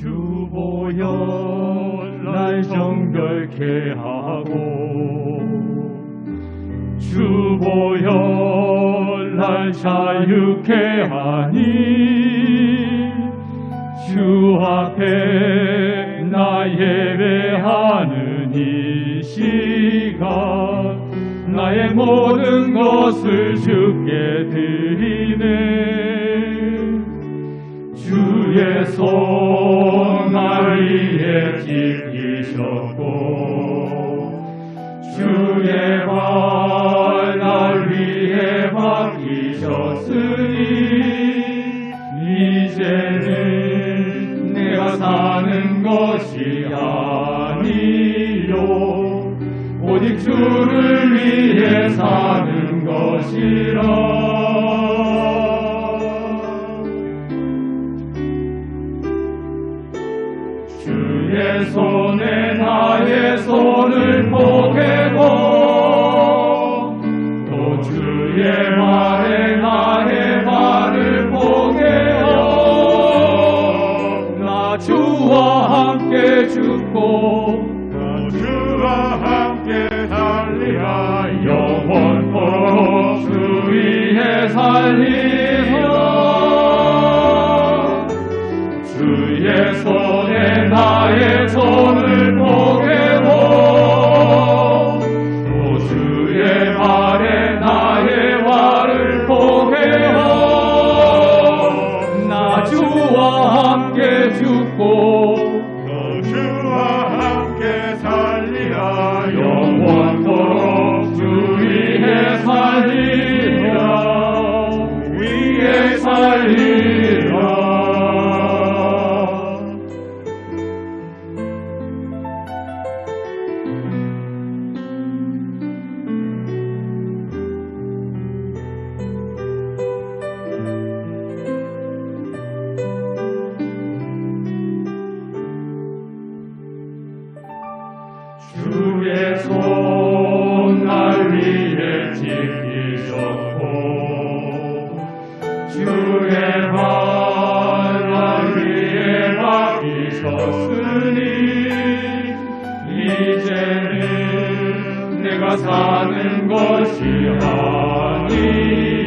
주보여 날 정결케 하고 주보여 날 자유케 하니 주 앞에 나 예배하는 이 시간 나의 모든 것을 주께 드리네. 주의 손날 위에 지키셨고 주의 발날 위에 맡기셨으니 이제는 내가 사는 것이 아니요. 오직 주를 위해 사는 것이라. 주의 손에 나의 손을 포개고 또 주의 함께 죽고 나 주와 함께 달리라 영원토록 주 위에 살리 손날 위에 지키셨고 주의 발날 위에 맡기셨으니 이제는 내가 사는 것이 아니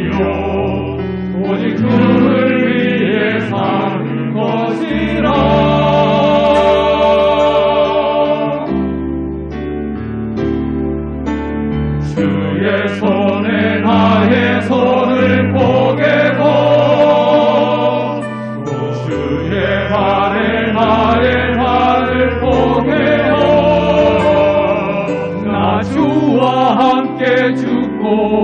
주와 함께 죽고